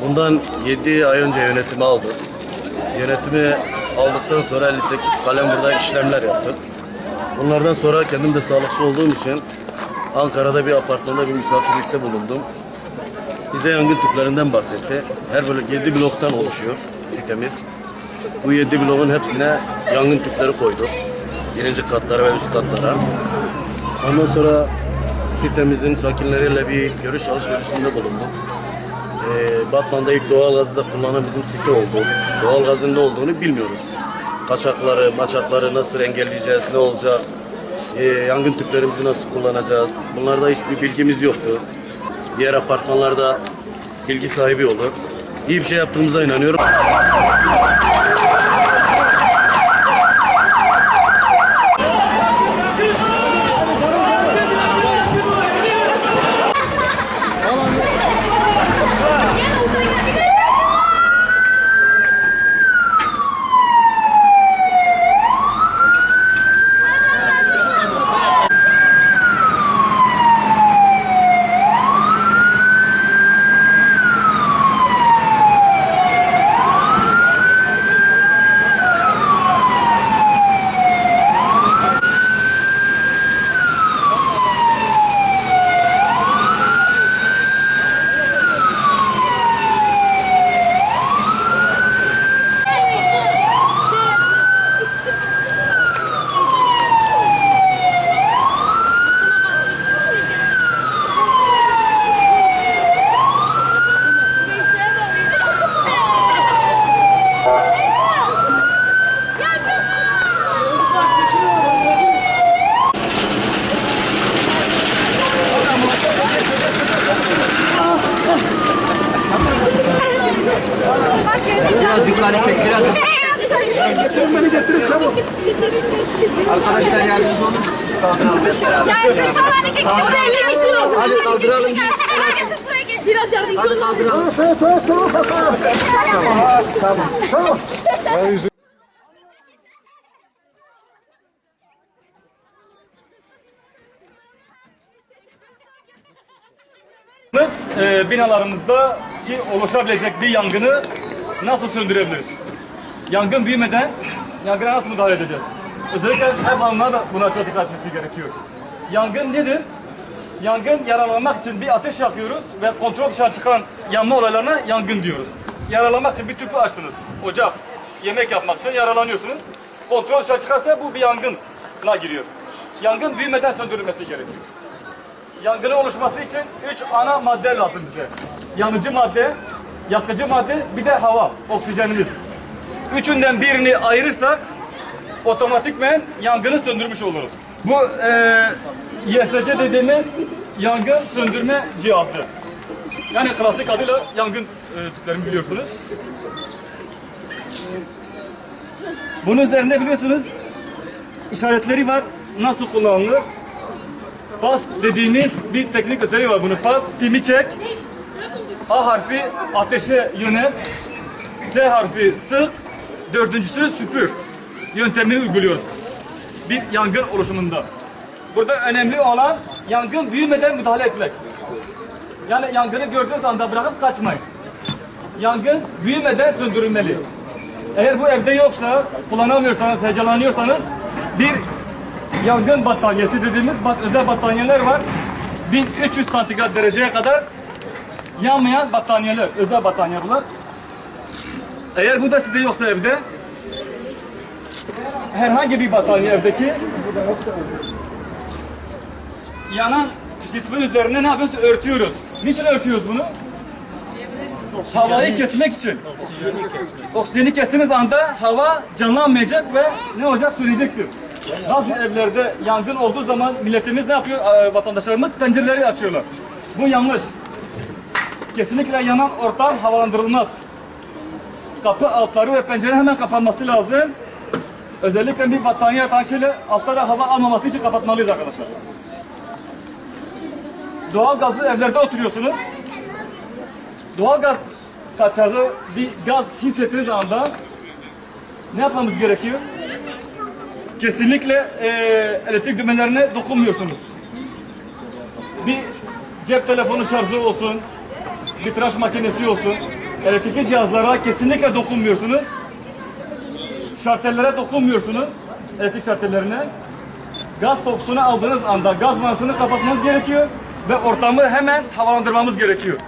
Bundan 7 ay önce yönetimi aldık. Yönetimi aldıktan sonra 58 kalem burada işlemler yaptık. Bunlardan sonra kendim de sağlıkçı olduğum için Ankara'da bir apartmanda bir misafirlikte bulundum. Bize yangın tüplerinden bahsetti. Her böyle 7 bloktan oluşuyor sitemiz. Bu 7 bloğun hepsine yangın tüpleri koyduk. Birinci katlara ve üst katlara. Ondan sonra sitemizin sakinleriyle bir görüş alışverişinde bulunduk. Ee, Batman'da ilk doğalgazı da kullanan bizim site oldu. Doğalgazın ne olduğunu bilmiyoruz. Kaçakları, maçakları nasıl engelleyeceğiz, ne olacak, ee, yangın tüplerimizi nasıl kullanacağız. Bunlarda hiçbir bilgimiz yoktu. Diğer apartmanlarda bilgi sahibi olur. İyi bir şey yaptığımıza inanıyorum. Biraz yukarı çek, biraz Arkadaşlar yardımcı olur musunuz? Kaldıralım hep beraber. Yardımcı olan iki kişi buraya geçiyor. Hadi kaldıralım. Herkes buraya geç. Biraz yardımcı Hadi olun. kaldıralım. Biz e, binalarımızda ki oluşabilecek bir yangını nasıl söndürebiliriz? Yangın büyümeden yangına nasıl müdahale edeceğiz? Özellikle ev hanımları da buna çok dikkat etmesi gerekiyor. Yangın nedir? Yangın yaralanmak için bir ateş yakıyoruz ve kontrol dışına çıkan yanma olaylarına yangın diyoruz. Yaralamak için bir tüpü açtınız. Ocak, yemek yapmak için yaralanıyorsunuz. Kontrol dışına çıkarsa bu bir yangına giriyor. Yangın büyümeden söndürülmesi gerekiyor. Yangının oluşması için üç ana madde lazım bize. Yanıcı madde, yakıcı madde, bir de hava, oksijenimiz. Üçünden birini ayırırsak otomatikmen yangını söndürmüş oluruz. Bu e, dediğimiz yangın söndürme cihazı. Yani klasik adıyla yangın e, tüplerini biliyorsunuz. Bunun üzerinde biliyorsunuz işaretleri var. Nasıl kullanılır? Pas dediğimiz bir teknik özelliği var bunun. Pas, pimi çek. A harfi ateşe yönel. S harfi sık. Dördüncüsü süpür. Yöntemini uyguluyoruz. Bir yangın oluşumunda. Burada önemli olan yangın büyümeden müdahale etmek. Yani yangını gördüğünüz anda bırakıp kaçmayın. Yangın büyümeden söndürülmeli. Eğer bu evde yoksa, kullanamıyorsanız, heyecanlanıyorsanız bir yangın battaniyesi dediğimiz özel battaniyeler var. 1300 santigrat dereceye kadar yanmayan battaniyeler, özel battaniye bunlar. Eğer bu da sizde yoksa evde herhangi bir battaniye evdeki yanan cismin üzerine ne yapıyoruz? Örtüyoruz. Niçin örtüyoruz bunu? Havayı kesmek için. Oksijeni kestiğiniz anda hava canlanmayacak ve ne olacak? Sönecektir. Bazı evlerde yangın olduğu zaman milletimiz ne yapıyor? Vatandaşlarımız pencereleri açıyorlar. Bu yanlış. Kesinlikle yanan ortam havalandırılmaz. Kapı altları ve pencere hemen kapanması lazım. Özellikle bir battaniye tankıyla altta da hava almaması için kapatmalıyız arkadaşlar. Doğal gazlı evlerde oturuyorsunuz. doğalgaz kaçağı bir gaz hissettiğiniz anda ne yapmamız gerekiyor? Kesinlikle eee, elektrik düğmelerine dokunmuyorsunuz. Bir cep telefonu şarjı olsun, bir tıraş makinesi olsun. Elektrikli cihazlara kesinlikle dokunmuyorsunuz. Şartellere dokunmuyorsunuz. Elektrik şartellerine. Gaz kokusunu aldığınız anda gaz manasını kapatmanız gerekiyor ve ortamı hemen havalandırmamız gerekiyor.